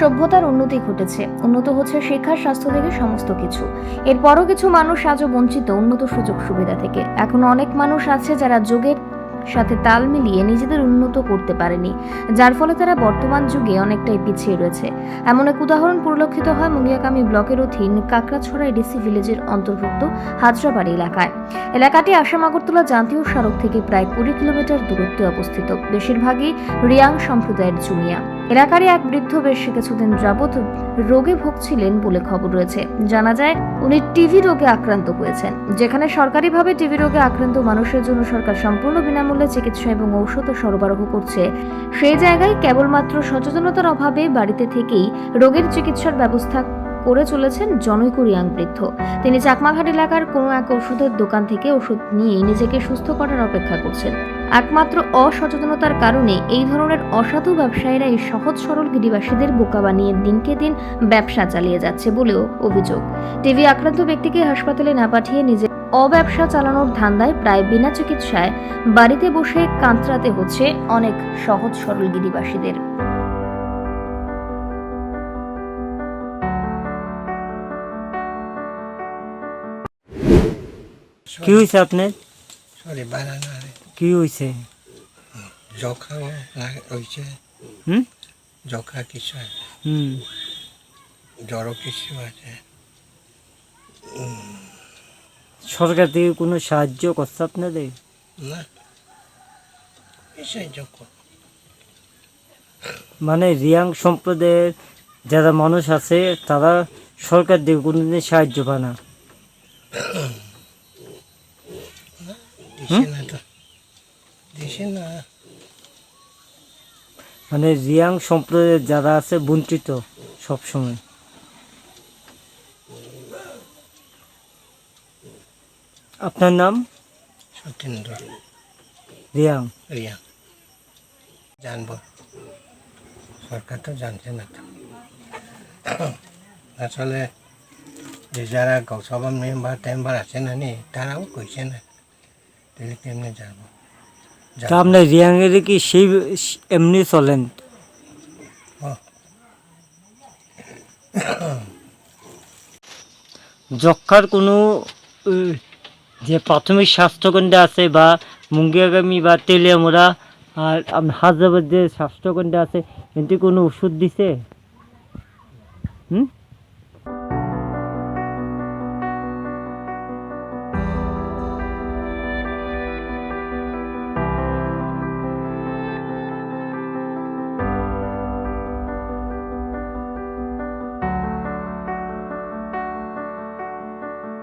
সভ্যতার উন্নতি ঘটেছে। উন্নত হচ্ছে শিক্ষা স্বাস্থ্য থেকে সমস্ত কিছু। এরপরও কিছু মানুষ আজও বঞ্চিত উন্নত সুযোগ সুবিধা থেকে। এখনও অনেক মানুষ আছে যারা যুগের সাথে তাল মিলিয়ে নিজেদের উন্নত করতে পারেনি, যার ফলে তারা বর্তমান যুগে অনেকটাই পিছিয়ে রয়েছে। এমন এক উদাহরণ পরিলক্ষিত হয় মুঙ্গিয়াকামী ব্লকের অধীন কাকড়াছড়া এডিসি ভিলেজের অন্তর্ভুক্ত হাজরাবাড়ি এলাকায়। এলাকাটি আসাম আগরতলা জাতীয় সড়ক থেকে প্রায় কুড়ি কিলোমিটার দূরত্বে অবস্থিত। বেশিরভাগই রিয়াং সম্প্রদায়ের জুনিয়া। এলাকারই এক বৃদ্ধ বেশ কিছুদিন যাবৎ রোগে ভুগছিলেন বলে খবর রয়েছে। জানা যায়, উনি টিভি রোগে আক্রান্ত হয়েছেন, যেখানে সরকারিভাবে টিভি রোগে আক্রান্ত মানুষের জন্য সরকার সম্পূর্ণ বিনামূল্যে চিকিৎসা এবং ঔষধ সরবরাহ করছে। সেই জায়গায় কেবলমাত্র সচেতনতার অভাবে বাড়িতে থেকেই রোগের চিকিৎসার ব্যবস্থা করে চলেছেন জনৈক রিয়াং বৃদ্ধ। তিনি চাকমাঘাট এলাকার কোনো এক ওষুধের দোকান থেকে ওষুধ নিয়ে নিজেকে সুস্থ করার অপেক্ষা করছেন। একমাত্র অসচেতনতার কারণে এই ধরনের অসাধু ব্যবসায়ীরা এই সহজ সরল গিরিবাসীদের বোকা বানিয়ে দিনকে দিন ব্যবসা চালিয়ে যাচ্ছে বলেও অভিযোগ। টিভি আক্রান্ত ব্যক্তিকে হাসপাতালে না পাঠিয়ে নিজে অব্যবসা চালানোর ধান্দায় প্রায় বিনা চিকিৎসায় বাড়িতে বসে কাঁতরাতে হচ্ছে অনেক সহজ সরল গিরিবাসীদের। কি হয়েছে আপনার? সরি বানানা কি হয়েছে জখা হয়েছে হুম? জখা কিছু আছে। হুম। জ্বরও কিছু আছে। সরকার থেকে কোনো সাহায্য করছে আপনাদের? না। কিসের যোগ্য মানে রিয়াং সম্প্রদায়ের যারা মানুষ আছে তারা সরকার থেকে কোনোদিন সাহায্য পায় না দিছে না তো দিছে না মানে রিয়াং সম্প্রদায়ের যারা আছে বঞ্চিত সবসময়। আপনার নাম? সত্যেন্দ্র। রিয়াং। রিয়াং। জানব। সরকার তো জানছে না তো। আসলে যে যারা সভা মেম্বার টেম্বার আছে না নি তারাও কইছে না। তাহলে কেমনে যাব তা কি সেই এমনি চলেন? যক্ষার কোনো যে প্রাথমিক স্বাস্থ্যকেন্দ্র আছে বা মুঙ্গিয়াগামী বা তেলিয়ামোড়া আর আপনার হায়দ্রাবাদ যে স্বাস্থ্যকেন্দ্র আছে এতে কোনো ওষুধ দিছে? হুম?